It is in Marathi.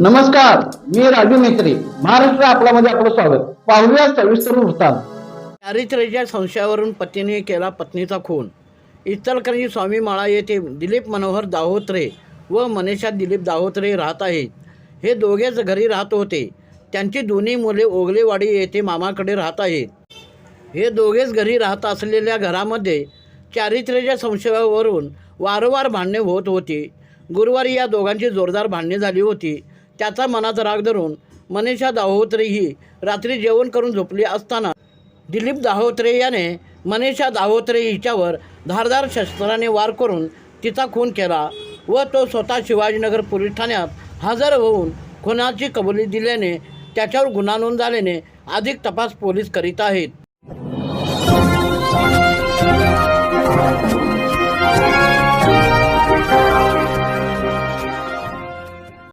नमस्कार मी राजू मेत्री महाराष्ट्र आपल्यामध्ये आपलं स्वागत. पाहूया सविस्तर वृत्तांत. चारित्र्याच्या संशयावरून पतीने केला पत्नीचा खून. इचलकरंजी स्वामी माळा येथे दिलीप मनोहर दाहोत्रे व मनीषा दिलीप दाहोत्रे राहत आहेत. हे दोघेच घरी राहत होते. त्यांची दोन्ही मुले ओगलेवाडी येथे मामाकडे राहत आहेत. हे दोघेच घरी राहत असलेल्या घरामध्ये चारित्र्याच्या संशयावरून वारंवार भांडणे होत होती. गुरुवारी या दोघांची जोरदार भांडणे झाली होती. त्याचा मनात राग धरून मनीषा दाहोत्रे ही रात्री जेवण करून झोपली असताना दिलीप दाहोत्रे याने मनीषा दाहोत्रे हिच्यावर धारदार शस्त्राने वार करून तिचा खून केला व तो स्वतः शिवाजीनगर पोलीस ठाण्यात हजर होऊन खुनाची कबुली दिल्याने त्याच्यावर गुन्हा नोंद झाल्याने अधिक तपास पोलीस करीत आहेत.